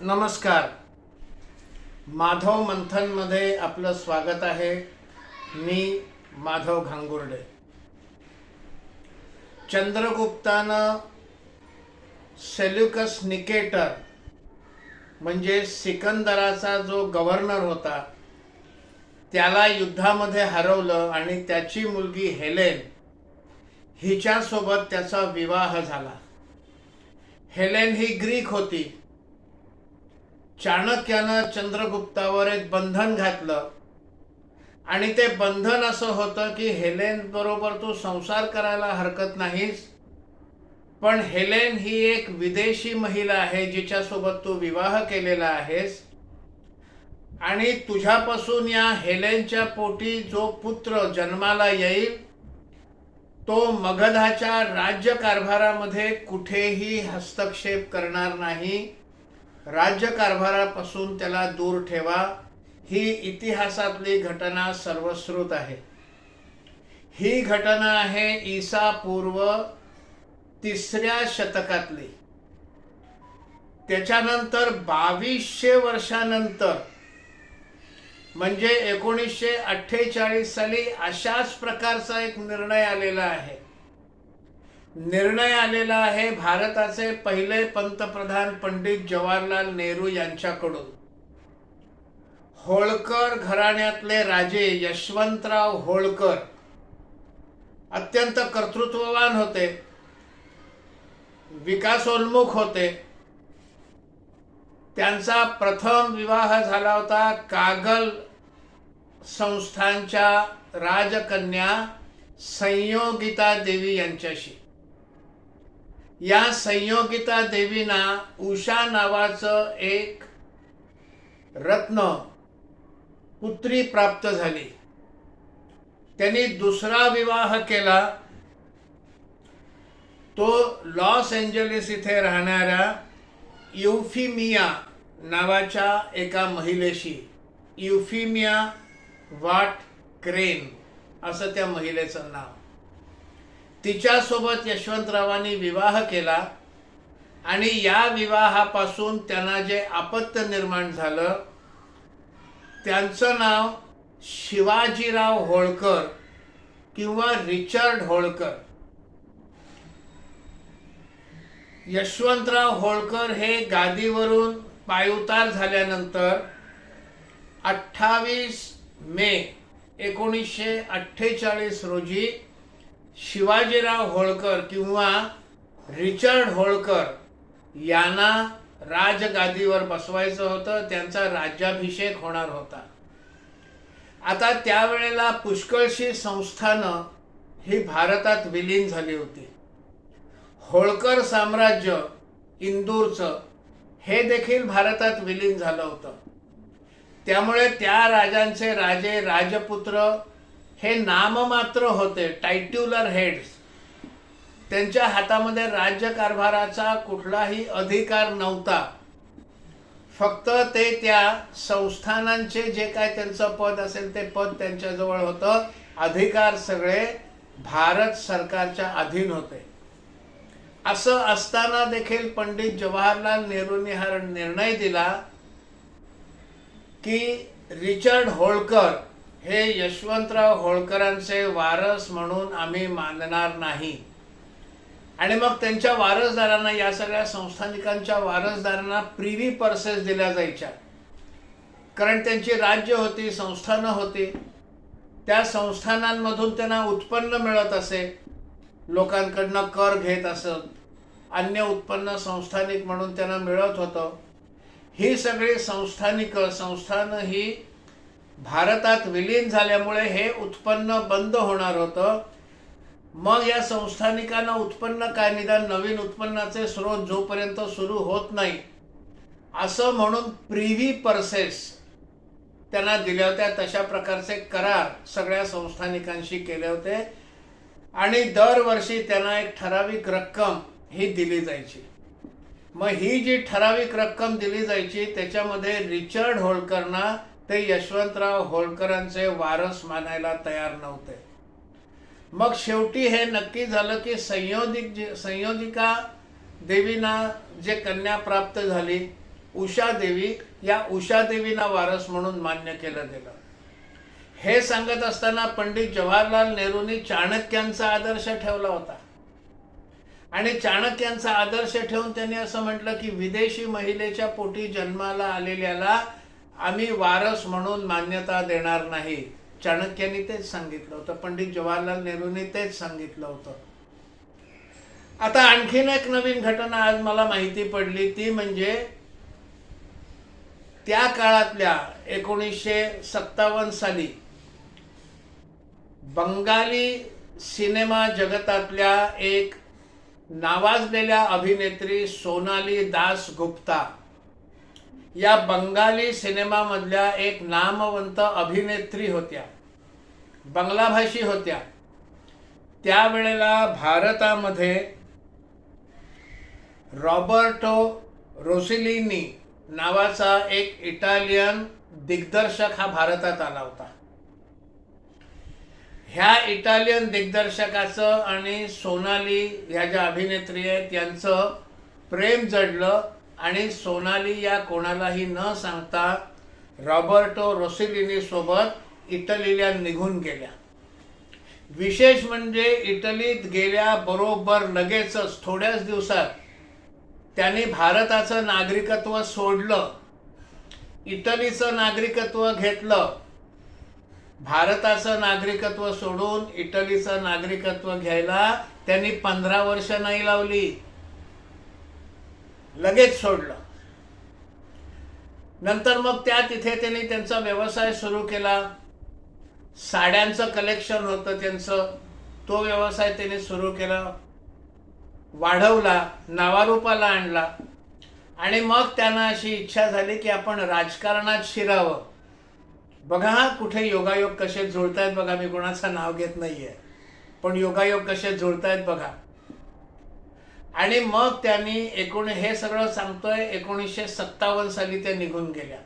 नमस्कार. माधव मंथनमध्ये आपलं स्वागत आहे. मी माधव घांगुर्डे. चंद्रगुप्तानं सेल्युकस निकेटर म्हणजे सिकंदराचा जो गव्हर्नर होता त्याला युद्धामध्ये हरवलं आणि त्याची मुलगी हेलेन हिच्यासोबत त्याचा विवाह झाला. हेलेन ही ग्रीक होती. चाणक्यानं चंद्रगुप्तावर एक बंधन घातलं. आणि ते बंधन असं होतं की हेलेन बरोबर तू संसार करायला हरकत नाहीस पण हेलेन ही एक विदेशी महिला आहे जिच्यासोबत तू विवाह केलेला आहेस. आणि तुझ्यापासून या हेलेनच्या पोटी जो पुत्र जन्माला येईल तो मगधाच्या राज्यकारभारामध्ये कुठेही हस्तक्षेप करणार नाही. राज्यकारभारापासून त्याला दूर ठेवा. ही इतिहासातली घटना सर्वश्रुत आहे. ही घटना आहे ईसा पूर्व तिसऱ्या शतकातली. त्याच्यानंतर बावीसशे वर्षानंतर म्हणजे एकोणीसशे अठ्ठेचाळीस साली अशाच प्रकारचा एक निर्णय आलेला आहे. निर्णय आलेला आहे भारताचे पहिले पंतप्रधान पंडित जवाहरलाल नेहरू यांच्याकडून. होळकर घराण्यातले राजे यशवंतराव होळकर अत्यंत कर्तृत्ववान होते. विकासोन्मुख होते. त्यांचा प्रथम विवाह झाला होता कागल संस्थांच्या राजकन्या संयोगिता देवी यांच्याशी. या संयोगिता देवींना उषा नावाचं एक रत्न पुत्री प्राप्त झाली. त्यांनी दुसरा विवाह केला. तो लॉस एंजलिस इथे राहणाऱ्या युफिमिया नावाच्या एका महिलेशी युफिमिया वाट क्रेन असं त्या महिलेचं नाव. तिच्यासोबत यशवंतरावांनी विवाह केला आणि या विवाहापासून त्यांना जे आपत्य निर्माण झालं त्यांचं नाव शिवाजीराव होळकर किंवा रिचर्ड होळकर. यशवंतराव होळकर हे गादीवरून पायउतार झाल्यानंतर अठ्ठावीस मे एकोणीसशे अठ्ठेचाळीस रोजी शिवाजीराव होळकर किंवा रिचर्ड होळकर यांना राजगादीवर बसवायचं होतं त्यांचा राज्याभिषेक होणार होता. आता त्यावेळेला पुष्कळशी संस्थानं ही भारतात विलीन झाली होती. होळकर साम्राज्य इंदूरचं हे देखील भारतात विलीन झालं होतं. त्यामुळे त्या राजांचे राजे राजपुत्र हे नाममात्र होते टायट्युलर हेड्स त्यांच्या हातामध्ये राज्यकारभाराचा कुठलाही अधिकार नव्हता. फक्त ते त्या संस्थानांचे जे काय त्यांचं पद असेल ते पद त्यांच्याजवळ होतं. अधिकार सगळे भारत सरकारच्या अधीन होते. असं असताना देखील पंडित जवाहरलाल नेहरूंनी हा निर्णय दिला की रिचर्ड होळकर हे यशवंतराव होळकरांचे वारस म्हणून आम्ही मानणार नाही. आणि मग त्यांच्या वारसदारांना या सगळ्या संस्थानिकांच्या वारसदारांना प्रिव्ही पर्सेस दिल्या जायच्या. कारण त्यांची राज्य होती संस्थानं होती. त्या संस्थानांमधून त्यांना उत्पन्न मिळत असे. लोकांकडनं कर घेत असत. अन्य उत्पन्न संस्थानिक म्हणून त्यांना मिळत होतं. ही सगळी संस्थानिक संस्थानं ही भारतात विलीन झाल्यामुळे हे उत्पन्न बंद होणार होतं. मग या संस्थानिकांना उत्पन्न काय? निदान नवीन उत्पन्नाचे स्रोत जोपर्यंत सुरू होत नाही. असं म्हणून प्रिव्ही पर्सेस त्यांना दिल्या होत्या तशा प्रकारचे करार सगळ्या संस्थानिकांशी केले होते. आणि दरवर्षी त्यांना एक ठराविक रक्कम ही दिली जायची. मग ही जी ठराविक रक्कम दिली जायची त्याच्यामध्ये रिचर्ड होळकरना ते यशवंतराव होळकरांचे वारस मानायला तयार नव्हते. मग शेवटी हे नक्की झालं की संयोजिक संयोजिका देवींना जे कन्या प्राप्त झाली उषा देवी या उषा देवीना वारस म्हणून मान्य केलं गेलं. हे सांगत असताना पंडित जवाहरलाल नेहरूंनी चाणक्यांचा आदर्श ठेवला होता. आणि चाणक्यांचा आदर्श ठेवून त्यांनी असं म्हटलं की विदेशी महिलेच्या पोटी जन्माला आलेल्याला आम्ही वारस म्हणून मान्यता देणार नाही. चाणक्यांनी तेच सांगितलं होतं. पंडित जवाहरलाल नेहरूंनी तेच सांगितलं होतं. आता आणखीन एक नवीन घटना आज मला माहिती पडली. ती म्हणजे त्या काळातल्या एकोणीसशे सत्तावन्न साली बंगाली सिनेमा जगतातल्या एक नावाजलेल्या अभिनेत्री सोनाली दास गुप्ता या बंगाली सिनेमामधल्या एक नामवंत अभिनेत्री होत्या. बंगलाभाषी होत्या. त्यावेळेला भारतामध्ये रॉबर्टो रोसिलिनी नावाचा एक इटालियन दिग्दर्शक हा भारतात आला होता. ह्या इटालियन दिग्दर्शकाचं आणि सोनाली ह्या ज्या अभिनेत्री आहेत यांचं प्रेम जडलं. आणि सोनाली या कोणालाही न सांगता रॉबर्टो रोसिलिनी सोबत इटलीला निघून गेल्या. विशेष म्हणजे इटलीत गेल्या बरोबर लगेचच थोड्याच दिवसात त्यांनी भारताचं नागरिकत्व सोडलं. इटलीचं नागरिकत्व घेतलं. भारताचं नागरिकत्व सोडून इटलीचं नागरिकत्व घ्यायला त्यांनी पंधरा वर्ष नाही लावली. लगेच सोडलं. नंतर मग त्या तिथे त्यांनी त्यांचा व्यवसाय सुरू केला. साड्यांचं कलेक्शन होतं त्यांचं. तो व्यवसाय त्यांनी सुरू केला. वाढवला नावारूपाला आणला. आणि मग त्यांना अशी इच्छा झाली की आपण राजकारणात शिरावं. बघा हा कुठे योगायोग कसे जुळतायत बघा. मी कोणाचं नाव घेत नाहीये. पण योगायोग कसे जुळतायत बघा. आणि मग त्यांनी एकूण हे सगळं सांगतोय एकोणीसशे सत्तावन्न साली त्या निघून गेल्या.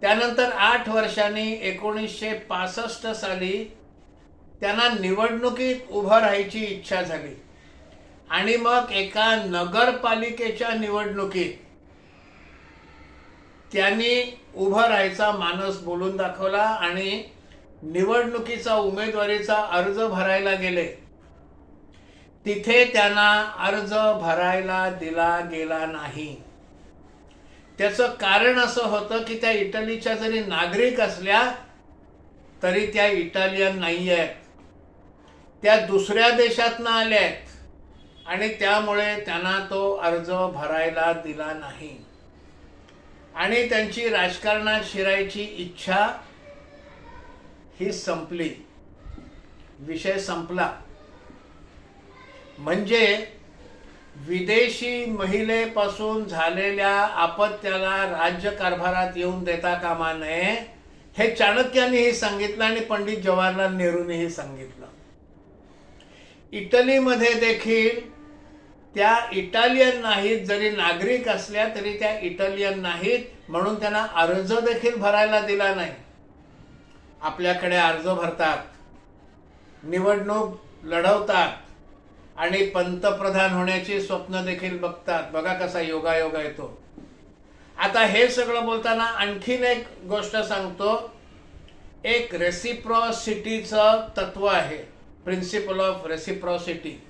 त्यानंतर आठ वर्षांनी एकोणीसशे पासष्ट साली त्यांना निवडणुकीत उभं राहायची इच्छा झाली. आणि मग एका नगरपालिकेच्या निवडणुकीत त्यांनी उभं राहायचा मानस बोलून दाखवला आणि निवडणुकीचा उमेदवारीचा अर्ज भरायला गेले. तिथे त्यांना अर्ज भरायला दिला गेला नाही. त्याचं कारण असं होतं की त्या इटलीच्या जरी नागरिक असल्या तरी त्या इटालियन नाही आहेत त्या दुसऱ्या देशातनं आल्या आहेत आणि त्यामुळे त्यांना तो अर्ज भरायला दिला नाही. आणि त्यांची राजकारणात शिरायची इच्छा ही संपली. विषय संपला. म्हणजे विदेशी महिलेपासून झालेल्या आपत्याला राज्यकारभारात येऊन देता कामा नये हे चाणक्यांनीही सांगितलं आणि पंडित जवाहरलाल नेहरूनेही सांगितलं. इटलीमध्ये देखील त्या इटालियन नाहीत जरी नागरिक असल्या तरी त्या इटालियन नाहीत म्हणून त्यांना अर्ज देखील भरायला दिला नाही. आपल्याकडे अर्ज भरतात निवडणूक लढवतात आणि पंतप्रधान होण्याची स्वप्न देखील बघतात. बघा कसा योगायोग येतो आता हे सगळं बोलताना आणखीन एक गोष्ट सांगतो. एक रेसिप्रॉसिटीचं तत्व आहे. प्रिन्सिपल ऑफ रेसिप्रॉसिटी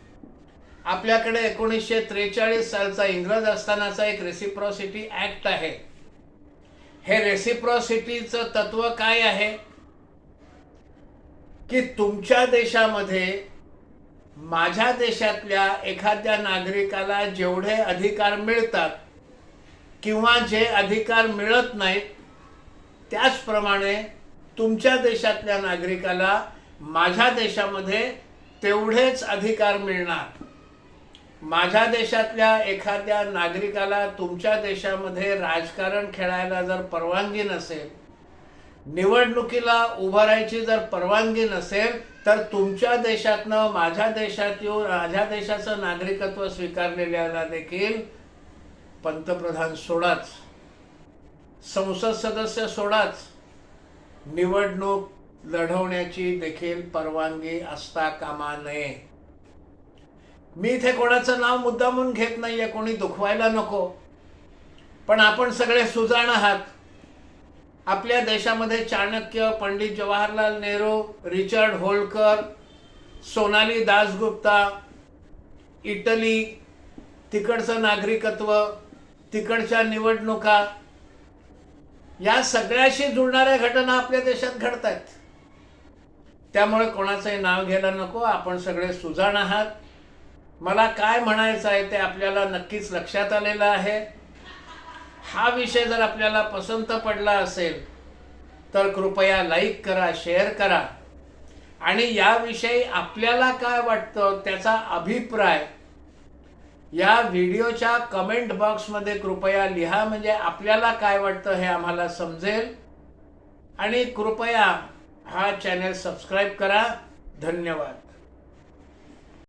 आपल्याकडे एकोणीसशे त्रेचाळीस सालचा इंग्रज असतानाचा एक रेसिप्रॉसिटी ऍक्ट आहे. हे रेसिप्रॉसिटीचं तत्व काय आहे? की तुमच्या देशामध्ये माझ्या देशातल्या एखाद्या नागरिकाला जेवढे अधिकार मिळतात किंवा जे अधिकार मिळत नाहीत त्याचप्रमाणे तुमच्या देशातल्या नागरिकाला माझ्या देशामध्ये तेवढेच अधिकार मिळणार. माझ्या देशातल्या एखाद्या नागरिकाला तुमच्या देशामध्ये राजकारण खेळायला जर परवानगी नसेल निवडणुकीला उभं राहायची जर परवानगी नसेल तर तुमच्या देशातनं माझ्या देशात येऊन माझ्या देशाचं नागरिकत्व स्वीकारलेल्याला देखील पंतप्रधान सोडाच संसद सदस्य सोडाच. निवडणूक लढवण्याची देखील परवानगी असता कामा नये. मी इथे कोणाचं नाव मुद्दामून घेत नाहीये कोणी दुखवायला नको. पण आपण सगळे सुजाण आहात. आपल्या देशामध्ये चाणक्य पंडित जवाहरलाल नेहरू रिचर्ड होलकर सोनाली दासगुप्ता इटली तिकडचं नागरिकत्व तिकडच्या निवडणुका या सगळ्याशी जुळणाऱ्या घटना आपल्या देशात घडत आहेत त्यामुळे कोणाचंही नाव घ्यायला नको आपण सगळे सुजाण आहात. मला काय म्हणायचं आहे ते आपल्याला नक्कीच लक्षात आलेलं आहे. हा विषय जर आपल्याला पसंत पडला असेल तर कृपया लाईक करा शेअर करा. आणि याविषयी आपल्याला काय वाटतं त्याचा अभिप्राय या व्हिडिओच्या कमेंट बॉक्समध्ये कृपया लिहा. म्हणजे आपल्याला काय वाटतं हे आम्हाला समजेल. आणि कृपया हा चॅनल सबस्क्राईब करा. धन्यवाद.